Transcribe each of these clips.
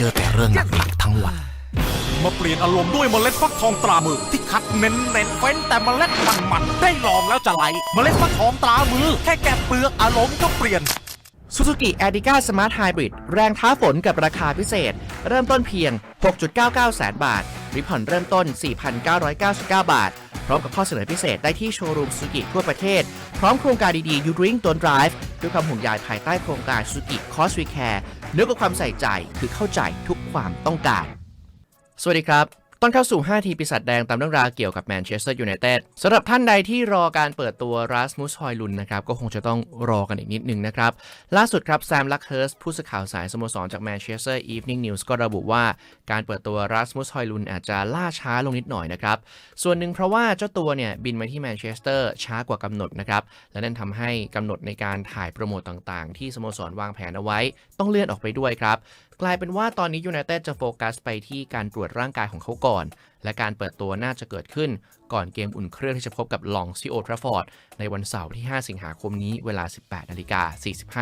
เจอแต่เรื่องหนักๆทั้งวัน มาเปลี่ยนอารมณ์ด้วยเมล็ดฟักทองตรามือ ที่คัดเน้นเน้นๆเฟ้นแต่เมล็ดมันมันๆได้ลองแล้วจะไหล เมล็ดฟักทองตรามือ แค่แกะเปลือกอารมณ์ก็เปลี่ยน Suzuki a d i g a Smart Hybrid แรงท้าฝนกับราคาพิเศษ เริ่มต้นเพียง 6.99 แสนบาทริผ่อนเริ่มต้น 4,999 บาท พร้อมกับข้อเสนอพิเศษได้ที่โชว์รูม Suzuki ทั่วประเทศ พร้อมโครงการดีๆ You Drink Don't Drive ด้วยความห่วงใยภายใต้โครงการ Suzuki Cost We Care เนื้อกับความใส่ใจคือเข้าใจทุกความต้องการ สวัสดีครับ ตอนเข้าสู่ 5 ทีปีศาจแดงตามเรื่องราวเกี่ยวกับแมนเชสเตอร์ยูไนเต็ดสำหรับท่านใดที่รอการเปิดตัวรัสมุสฮอยลุนนะครับ ก็คงจะต้องรอกันอีกนิดนึงนะครับ ล่าสุดครับ แซมลักเฮิร์สผู้สื่อข่าวสายสโมสรจากแมนเชสเตอร์อีฟนิ่งนิวส์ก็ระบุว่าการเปิดตัวรัสมุสฮอยลุนอาจจะล่าช้าลงนิดหน่อยนะครับ ส่วนหนึ่งเพราะว่าเจ้าตัวเนี่ยบินมาที่แมนเชสเตอร์ช้ากว่ากำหนดนะครับและนั่นทำให้กำหนดในการถ่ายโปรโมตต่างๆ ที่สโมสรวางแผนเอาไว้ ต้องเลื่อนออกไปด้วยครับกลายเป็นว่าตอนนี้ยูไนเต็ดจะโฟกัสไปที่การตรวจร่างกายของเขาก่อนและการเปิดตัวน่าจะเกิดขึ้นก่อนเกมอุ่นเครื่องที่จะพบกับลองซิโอทราฟอร์ดในวันเสาร์ที่ 5 สิงหาคมนี้เวลา 18นาฬิกา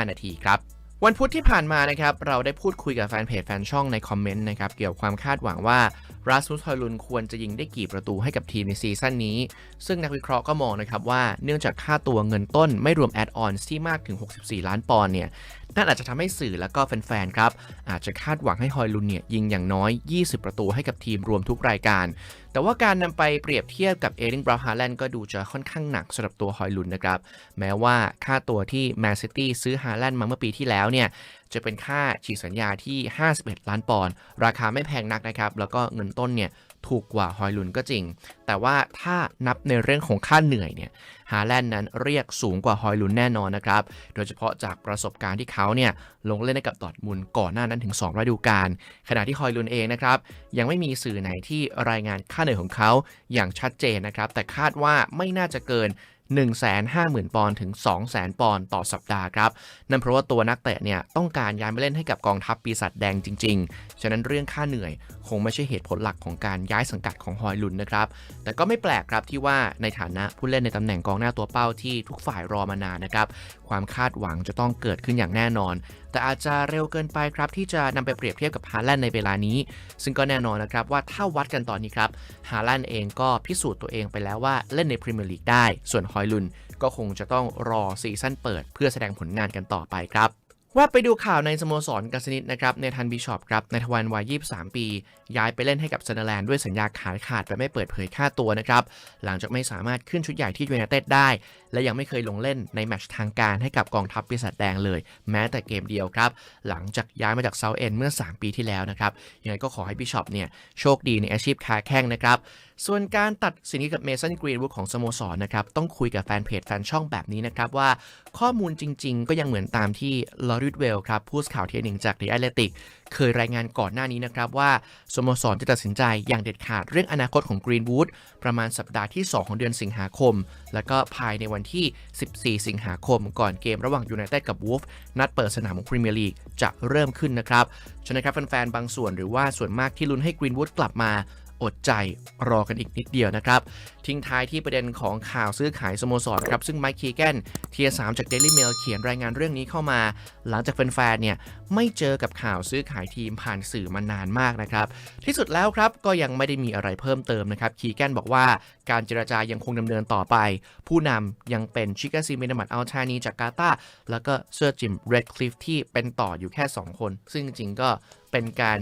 45 นาทีครับวันพุธที่ผ่านมานะครับ เราได้พูดคุยกับแฟนเพจแฟนช่องในคอมเมนต์นะครับ เกี่ยวกับความคาดหวังว่าราสมุสฮอยลุนควรจะยิงได้กี่ประตูให้กับทีมในซีซั่นนี้ ซึ่งนักวิเคราะห์ก็มองนะครับว่าเนื่องจากค่าตัวเงินต้นไม่รวมแอดออนที่มากถึง 64 ล้านปอนด์เนี่ยนั่นอาจจะทำให้สื่อและก็แฟนๆ ครับ อาจจะคาดหวังให้ฮอยลุนเนี่ยยิงอย่างน้อย 20 ประตูให้กับทีมรวมทุกรายการ แต่ว่าการนำไปเปรียบเทียบกับเอริงบราฮาแลนด์ก็ดูจะค่อนข้างหนักสำหรับตัวฮอยลุนนะครับ แม้ว่าค่าตัวที่แมนซิตี้ซื้อฮาแลนด์มาเมื่อปีที่แล้วเนี่ยจะเป็นค่าฉีกสัญญาที่ 51 ล้านปอนด์ราคาไม่แพงนักนะครับ แล้วก็เงินต้นเนี่ย ถูกกว่าฮอยลุนก็จริง แต่ว่าถ้านับในเรื่องของค่าเหนื่อยเนี่ยฮาแลนด์นั้นเรียกสูงกว่าฮอยลุนแน่นอนนะครับ โดยเฉพาะจากประสบการณ์ที่เขาเนี่ยลงเล่นให้กับดอร์ทมุนก่อนหน้านั้นถึง 2 ฤดูกาล ขณะที่ฮอยลุนเองนะครับ ยังไม่มีสื่อไหนที่รายงานค่าเหนื่อยของเขาอย่างชัดเจนนะครับ แต่คาดว่าไม่น่าจะเกิน 150,000 ปอนด์ถึง 200,000 ปอนด์ต่อสัปดาห์ครับ นั่นเพราะว่าตัวนักเตะเนี่ยต้องการย้ายมาเล่นให้กับกองทัพปีศาจแดงจริง ๆ ฉะนั้นเรื่องค่าเหนื่อยคงไม่ใช่เหตุผลหลักของการย้ายสังกัดของฮอยลุนนะครับ แต่ก็ไม่แปลกครับที่ว่าในฐานะผู้เล่นในตำแหน่งกองหน้าตัวเป้าที่ทุกฝ่ายรอมานานนะครับ ความคาดหวังจะต้องเกิดขึ้นอย่างแน่นอนแต่อาจจะเร็วเกินไปครับที่จะนำไปเปรียบเทียบกับฮาแลนด์ในเวลานี้ ซึ่งก็แน่นอนนะครับว่าถ้าวัดกันตอนนี้ครับฮาแลนด์เองก็พิสูจน์ตัวเองไปแล้วว่าเล่นในพรีเมียร์ลีกได้ ส่วนฮอยลุนก็คงจะต้องรอซีซั่นเปิด เพื่อแสดงผลงานกันต่อไปครับ ว่าไปดูข่าวในสโมสรกันสนิดนะครับในทันบิชอปครับในทวันวัย 23 ปี ย้ายไปเล่นให้กับเซนเนอร์แลนด์ด้วยสัญญาขายขาดแบบไม่เปิดเผยค่าตัวนะครับ หลังจากไม่สามารถขึ้นชุดใหญ่ที่ยูไนเต็ดได้ และยังไม่เคยลงเล่นในแมตช์ทางการให้กับกองทัพปีศาจแดงเลย แม้แต่เกมเดียวครับ หลังจากย้ายมาจากเซาเอ็นเมื่อ 3 ปีที่แล้วนะครับยังไงก็ขอให้บิชอปเนี่ยโชคดีในอาชีพค้าแข้งนะครับส่วนการตัดสินกับเมสันกรีนวูดของสโมสรนะครับ ต้องคุยกับแฟนเพจแฟนช่องแบบนี้นะครับ ว่าข้อมูลจริงๆ ก็ยังเหมือนตามที่ลอริดเวลครับ ผู้สื่อข่าวเทียหนึ่งจากเดอะแอตเลติก เคยรายงานก่อนหน้านี้นะครับ ว่าสโมสรจะตัดสินใจอย่างเด็ดขาดเรื่องอนาคตของกรีนวูดประมาณสัปดาห์ที่ 2 ของเดือนสิงหาคม แล้วก็ภายในวันที่ 14 สิงหาคม ก่อนเกมระหว่างยูไนเต็ดกับวูฟนัดเปิดสนามของพรีเมียร์ลีกจะเริ่มขึ้นนะครับฉะนั้นครับแฟนๆบางส่วนหรือว่าส่วนมากที่ลุ้นให้กรีนวูดกลับมา อดใจรอกันอีกนิดเดียวนะครับ ทิ้งท้ายที่ประเด็นของข่าวซื้อขายสโมสรครับ ซึ่งไมค์คีแกนเทียสามจาก Daily Mail เขียนรายงานเรื่องนี้เข้ามา หลังจากแฟนๆเนี่ยไม่เจอกับข่าวซื้อขายทีมผ่านสื่อมานานมากนะครับ ที่สุดแล้วครับก็ยังไม่ได้มีอะไรเพิ่มเติมนะครับคีแกนบอกว่าการเจรจายังคงดำเนินต่อไป ผู้นำยังเป็นชิกาซีเมนมัดอัลชานีจากกาตาแล้วก็เซอร์จิมเรดคลิฟที่เป็นต่ออยู่แค่ 2 คน ซึ่งจริงๆก็เป็นการ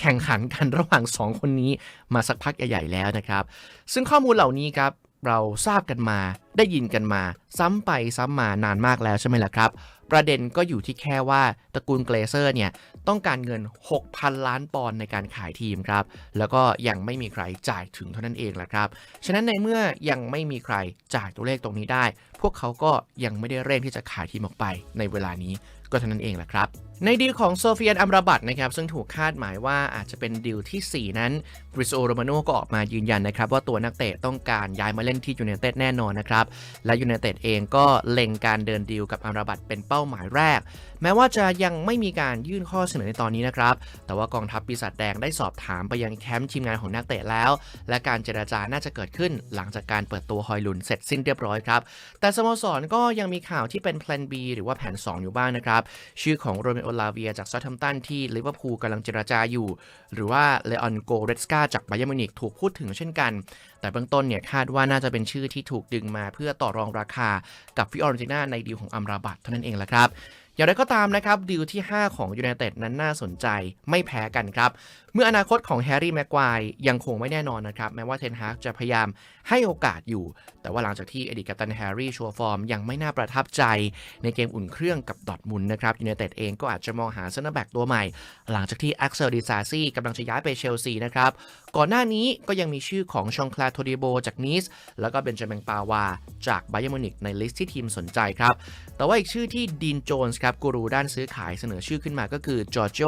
แข่งขันกันระหว่าง 2 คนนี้มาสักพักใหญ่ๆแล้วนะครับ ซึ่งข้อมูลเหล่านี้ครับเราทราบกันมา ได้ยินกันมา ซ้ำไปซ้ำมานานมากแล้วใช่ไหมล่ะครับ ประเด็นก็อยู่ที่แค่ว่าตระกูลเกรเซอร์เนี่ยต้องการเงิน 6,000 ล้านปอนด์ในการขายทีมครับ แล้วก็ยังไม่มีใครจ่ายถึงเท่านั้นเองแหละครับ ฉะนั้นในเมื่อยังไม่มีใครจ่ายตัวเลขตรงนี้ได้ พวกเขาก็ยังไม่ได้เร่งที่จะขายทีมออกไปในเวลานี้ก็เท่านั้นเองแหละครับ ในดีลของโซเฟียนอัมราบัตนะครับ ซึ่งถูกคาดหมายว่าอาจจะเป็นดีลที่ 4 นั้นบริโซโรมาโนก็ออกมายืนยันนะครับ ว่าตัวนักเตะต้องการย้ายมาเล่นที่ยูไนเต็ดแน่นอนนะครับและยูไนเต็ดเองก็เล็งการเดินดีลกับอัมราบัตเป็นเป้าหมายแรก แม้ว่าจะยังไม่มีการยื่นข้อเสนอในตอนนี้นะครับ แต่ว่ากองทัพปีศาจแดงได้สอบถามไปยังแคมป์ทีมงานของนักเตะแล้ว และการเจราจาน่าจะเกิดขึ้นหลังจากการเปิดตัวฮอยลุนเสร็จสิ้นเรียบร้อยครับ แต่สโมสรก็ยังมีข่าวที่เป็นแพลน B หรือว่าแผน 2 อยู่บ้างนะครับ ชื่อของโรเมโอลาเวียจากซอทัมตันที่ลิเวอร์พูลกำลังเจรจาอยู่ หรือว่าเลออนโกเรสกาจากไบ e r n มินิกถูกพูดถึงเช่นกัน แต่เบื้องต้นเนี่ยคาดว่าน่าจะเป็นชื่อที่ถูกดึงมาเพื่อต่อรองราคากับฟิออร์เจน่าในดีลของอัมราบัตเท่านั้นเองแหละครับ อย่างไรก็ตามนะครับดีลที่ 5 ของยู n i เต็ดนั้นน่าสนใจไม่แพ้กันครับ เมื่ออนาคตของแฮร์รี่แม็กควายยังคงไม่แน่นอนนะครับ แม้ว่าเทนฮากจะพยายามให้โอกาสอยู่ แต่ว่าหลังจากที่อดีตกัปตันแฮร์รี่ชัวร์ฟอร์มยังไม่น่าประทับใจ ในเกมอุ่นเครื่องกับดอทมุนนะครับยู n i เต็ดเองก็อาจจะมองหาเซนเตอร์แบ็กตัวใหม่ หลังจากที่แอ็กเซลดิซาซี่กำลังจะย้ายไปเชลซีนะครับก่อนหน้านี้ก็ยังมีชื่อของชองคลาโทดิโบจากนีสแล้วก็เบนจามินปาวาจากไบเ e r n มินิกในลิสต์ที่ทีมสนใจครับแต่ว่าอีกชื่อที่ดีนโจนส์ครับกูรูด้านซื้อขายเสนอชื่อขึ้นมาก็คือจอร์โจ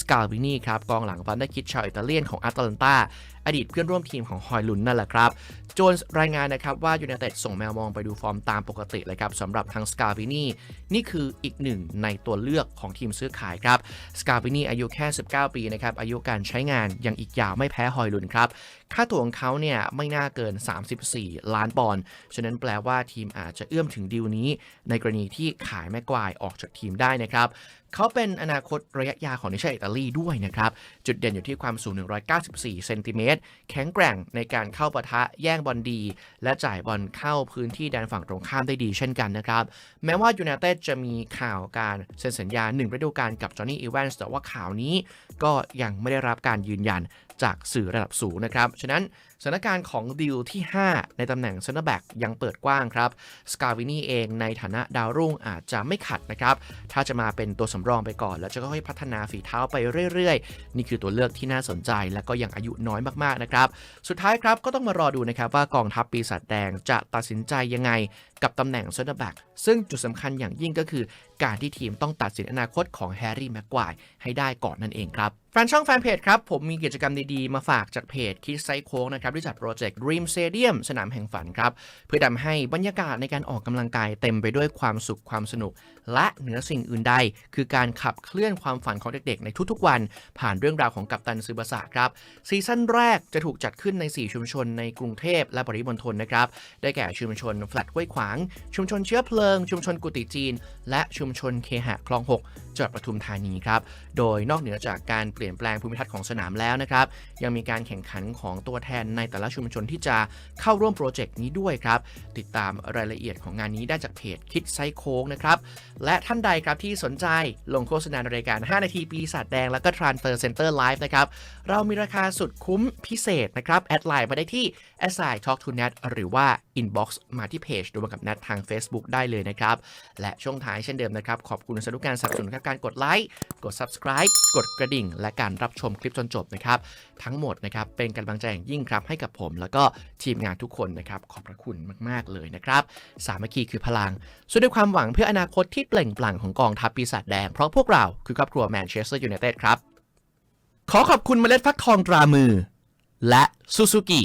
สกาวินีครับกองหลังฟันได้คิดชาวอิตาเลียนของอาตแลนตาอดีตเพื่อนร่วมทีมของฮอยลุนนั่นแหละครับ โจนส์รายงานนะครับว่ายู n i เต็ดส่งแมวมองไปดูฟอร์มตามปกติเลยครับสำหรับทางสกาวินีนี่คืออีกหนึ่งในตัวเลือกของทีมซื้อขายครับสกาวินีอายุแค่ 19 ปีนะครับอายุการใช้งานยังอีกยาวไม่แพ้ฮอยลุนครับค่าตัวของเขาเนี่ยไม่น่าเกิน 34 ล้านปอนด์ฉะนั้นแปลว่าทีมอาจจะเอื้อมถึงดีลนี้ ในกรณีที่ขายแม็กวายออกจากทีมได้นะครับเขาเป็นอนาคตระยะยาวของนิชาอิตาลีด้วยนะครับ จุดเด่นอยู่ที่ความสูง 194 เซนติเมตร แข็งแกร่งในการเข้าปะทะแย่งบอลดี และจ่ายบอลเข้าพื้นที่แดนฝั่งตรงข้ามได้ดีเช่นกันนะครับ แม้ว่ายู n i เต็ดจะมีข่าวการเซ็นสัญญา1ฤดูกาลกับจอห์นนี่อีแวนส์แต่ว่าข่าวนี้ก็ยังไม่ได้รับการยืนยันจากสื่อระดับสูงนะครับ ฉะนั้นสถานการณ์ของดีลที่ 5 ในตำแหน่งเซนเตอร์แบ็กยังเปิดกว้างครับ สกาวินีเองในฐานะดาวรุ่งอาจจะไม่ขัดนะครับ ถ้าจะมาเป็นตัวสำรองไปก่อน แล้วจะค่อยพัฒนาฝีเท้าไปเรื่อยๆ นี่คือตัวเลือกที่น่าสนใจ และก็ยังอายุน้อยมากๆนะครับ สุดท้ายครับก็ต้องมารอดูนะครับว่ากองทัพปีศาจแดงจะตัดสินใจยังไงกับตำแหน่งเซนเตอร์แบ็กซึ่งจุดสำคัญอย่างยิ่งก็คือ การที่ทีมต้องตัดสินอนาคตของแฮร์รี่แม็กควายให้ได้ก่อนนั่นเองครับแฟนช่องแฟนเพจครับ ผมมีกิจกรรมดีๆ มาฝากจากเพจคิดไซโค้งนะครับที่จัดโปรเจกต์ Dream Stadium สนามแห่งฝันครับ เพื่อทำให้บรรยากาศในการออกกำลังกายเต็มไปด้วยความสุขความสนุก และเหนือสิ่งอื่นใด คือการขับเคลื่อนความฝันของเด็กๆ ในทุกๆวัน ผ่านเรื่องราวของกัปตันซือบาสะครับซีซั่นแรกจะถูกจัดขึ้นใน 4 ชุมชนในกรุงเทพและปริมณฑลนะครับได้แก่ชุมชนแฟลตห้วยขวางชุมชนเชื้อเพลิง ชุมชนกุฏิจีน และชุมชนเคหะคลอง 6 จังหวัดปทุมธานีครับ โดยนอกเหนือจากการเปลี่ยนแปลงภูมิทัศน์ของสนามแล้วนะครับ ยังมีการแข่งขันของตัวแทนในแต่ละชุมชนที่จะเข้าร่วมโปรเจกต์นี้ด้วยครับ ติดตามรายละเอียดของงานนี้ได้จากเพจคิดไซโค้งนะครับ และท่านใดครับที่สนใจลงโฆษณาในรายการ 5 นาทีปีศาจแดง แล้วก็ Transfer Center Live นะครับ เรามีราคาสุดคุ้มพิเศษนะครับ แอดไลน์มาได้ที่ a s i Talk to Net หรือว่า Inbox มาที่เพจดูมากับ Nat ทาง Facebook ได้เลยนะครับ และช่วงท้ายเช่นเดิมนะครับ ขอบคุณสำหรับการสนับสนุนครับการกดไลค์กด Subscribe กดกระดิ่ง และการรับชมคลิปจนจบนะครับทั้งหมดนะครับเป็นกำลังใจอย่างยิ่งครับให้กับผม แล้วก็ทีมงานทุกคนนะครับขอบพระคุณมาก ๆ เลยนะครับ สามัคคีคือพลังสู้ด้วยความหวังเพื่ออนาคตที่เปล่งปลั่งของกองทัพปีศาจแดง เพราะพวกเราคือครอบครัวแมนเชสเตอร์ยูไนเต็ดครับ ขอขอบคุณเมล็ดฟักทองตรามือ และซูซูกิ